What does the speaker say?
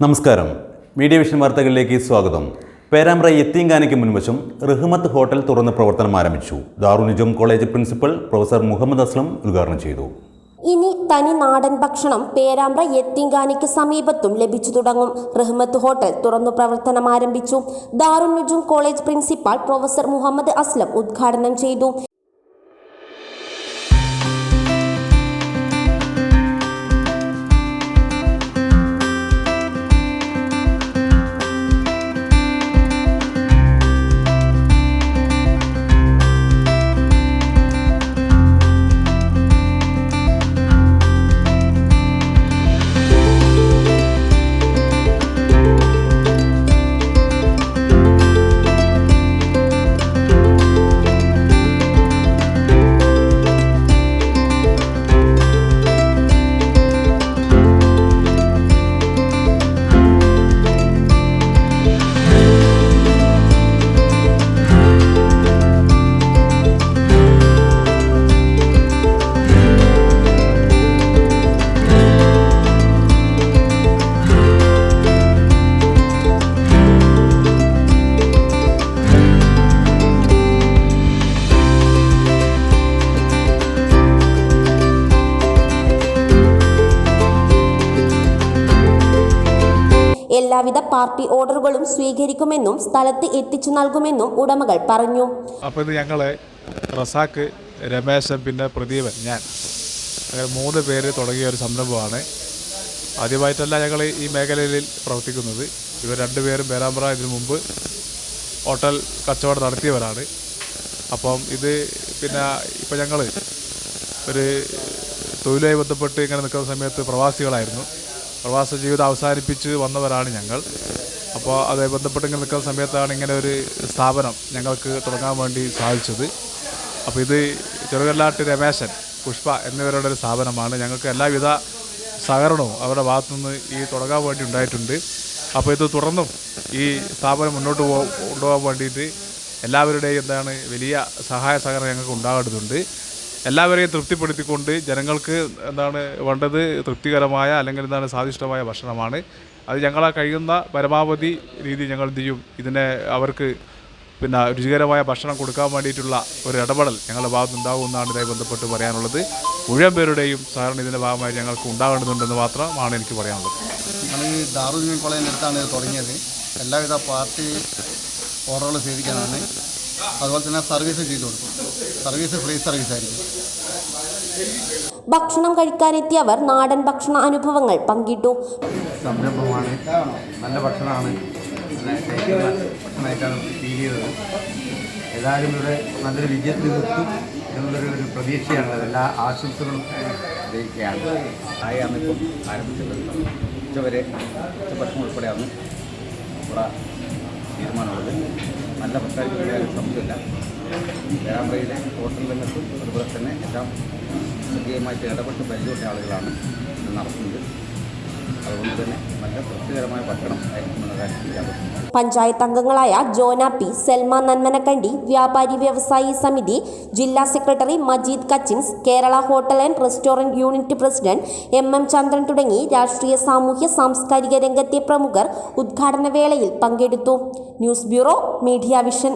നമസ്കാരം. Media vision വാർത്തകളിലേക്ക് സ്വാഗതം. പേരാമ്പ്ര എത്തിയങ്കാനയ്ക്ക് മുൻവശം റഹ്മത്ത് ഹോട്ടൽ തുറന്ന് പ്രവർത്തനം ആരംഭിച്ചു. Darunnijam college principal professor Muhammad Aslam ഉദ്ഘാടനം ചെയ്തു. ഇനി തനി നാടൻ ഭക്ഷണം പേരാമ്പ്ര എത്തിങ്കാനിക്ക് സമീപത്തും ലഭിച്ചു തുടങ്ങും. റഹ്മത്ത് ഹോട്ടൽ തുറന്നു പ്രവർത്തനം ആരംഭിച്ചു. Darunnujum college principal professor Muhammad Aslam ഉദ്ഘാടനം ചെയ്തു. എല്ലാവിധ പാർട്ടി ഓർഡറുകളും സ്വീകരിക്കുമെന്നും സ്ഥലത്ത് എത്തിച്ചു നൽകുമെന്നും ഉടമകൾ പറഞ്ഞു. അപ്പോൾ ഇത് ഞങ്ങൾ റസാക്ക് രമേശൻ പിന്നെ പ്രദീപൻ ഞാൻ. മൂന്ന് പേര് തുടങ്ങിയ ഒരു സംരംഭമാണ്. ആദ്യമായിട്ടല്ല ഞങ്ങൾ ഈ മേഖലയിൽ പ്രവർത്തിക്കുന്നത്. ഇവർ രണ്ടുപേരും പേരാമ്പ്ര ഇതിനു മുമ്പ് ഹോട്ടൽ കച്ചവടം നടത്തിയവരാണ്. അപ്പം ഇത് പിന്നെ ഇപ്പം ഞങ്ങൾ ഒരു തൊഴിലുമായി ബന്ധപ്പെട്ട് ഇങ്ങനെ നിൽക്കുന്ന സമയത്ത് പ്രവാസികളായിരുന്നു. പ്രവാസ ജീവിതം അവസാനിപ്പിച്ച് വന്നവരാണ് ഞങ്ങൾ. അപ്പോൾ അത് ബന്ധപ്പെട്ട് നിൽക്കുന്ന സമയത്താണ് ഇങ്ങനെ ഒരു സ്ഥാപനം ഞങ്ങൾക്ക് തുടങ്ങാൻ വേണ്ടി സാധിച്ചത്. അപ്പോൾ ഇത് ചെറുകല്ലാട്ട് രമേശൻ പുഷ്പ എന്നിവരുടെ ഒരു സ്ഥാപനമാണ്. ഞങ്ങൾക്ക് എല്ലാവിധ സഹകരണവും അവരുടെ ഭാഗത്തുനിന്ന് ഈ തുടങ്ങാൻ വേണ്ടി ഉണ്ടായിട്ടുണ്ട്. അപ്പോൾ ഇത് തുടർന്നും ഈ സ്ഥാപനം മുന്നോട്ട് പോകാൻ കൊണ്ടുപോകാൻ വേണ്ടിയിട്ട് എല്ലാവരുടെയും എന്താണ് വലിയ സഹായ സഹകരണം ഞങ്ങൾക്ക് ഉണ്ടാകേണ്ടതുണ്ട്. എല്ലാവരെയും തൃപ്തിപ്പെടുത്തിക്കൊണ്ട് ജനങ്ങൾക്ക് എന്താണ് വേണ്ടത് തൃപ്തികരമായ അല്ലെങ്കിൽ എന്താണ് സ്വാദിഷ്ടമായ ഭക്ഷണമാണ്. അത് ഞങ്ങളെ കഴിയുന്ന പരമാവധി രീതി ഞങ്ങൾ എന്ത് ചെയ്യും? ഇതിനെ അവർക്ക് പിന്നെ രുചികരമായ ഭക്ഷണം കൊടുക്കാൻ വേണ്ടിയിട്ടുള്ള ഒരു ഇടപെടൽ ഞങ്ങളുടെ ഭാഗത്ത് ഉണ്ടാകുമെന്നാണ് ഇതായി ബന്ധപ്പെട്ട് പറയാനുള്ളത്. മുഴുവൻ പേരുടെയും സഹകരണം ഇതിന്റെ ഭാഗമായി ഞങ്ങൾക്ക് ഉണ്ടാകേണ്ടതുണ്ടെന്ന് മാത്രമാണ് എനിക്ക് പറയാനുള്ളത്. ഞങ്ങൾ ഈ ദാറുദ്ദീൻ കോളേജിന്റെ അടുത്താണ് ഇത് തുടങ്ങിയത്. എല്ലാവിധ പാർട്ടി ഓർഡറുകൾ സ്വീകരിക്കാനാണ്. അതുപോലെ തന്നെ സർവീസ് ചെയ്തു കൊടുക്കും. സർവീസ് ഫ്രീ സർവീസ് ആയിരിക്കും. ഭക്ഷണം കഴിക്കാനെത്തിയവർ നാടൻ ഭക്ഷണ അനുഭവങ്ങൾ പങ്കിട്ടു. സംരംഭമാണ്. നല്ല ഭക്ഷണമാണ്. ഭക്ഷണമായിട്ടാണ് ഫീൽ ചെയ്തത്. ഏതായാലും ഇവിടെ നല്ലൊരു വിജയത്തിൽ നിർത്തും എന്നുള്ളൊരു ഒരു പ്രതീക്ഷയാണ്. എല്ലാ ആശംസകളും അറിയിക്കുകയാണ്. ആയാണ് ഇപ്പം ആരംഭിച്ചത്. ഉച്ചവരെ ഉച്ചഭക്ഷണം ഉൾപ്പെടെയാണ്. ഇവിടെ തീരുമാനമുള്ളത്. നല്ല പ്രസ്താവിക്കുന്ന സംശയമില്ല പേരാമ്പ്രയിലെ ഹോട്ടൽ രംഗത്തും അതുപോലെ തന്നെ എല്ലാം സജീവമായിട്ട് ഇടപെട്ട് പരിചയമുള്ള ആളുകളാണ് ഇത് നടത്തുന്നത്. അതുകൊണ്ട് തന്നെ നല്ല തൃപ്തികരമായ ഭക്ഷണം പഞ്ചായത്ത് അംഗങ്ങളായ ജോന പി സെൽമ നന്മനക്കണ്ടി വ്യാപാരി വ്യവസായി സമിതി ജില്ലാ secretary Majeed Kachins Kerala hotel and restaurant unit president M M Chandran തുടങ്ങി രാഷ്ട്രീയ സാമൂഹ്യ സാംസ്കാരിക രംഗത്തെ പ്രമുഖർ ഉദ്ഘാടന വേളയിൽ പങ്കെടുത്തു. News bureau media vision.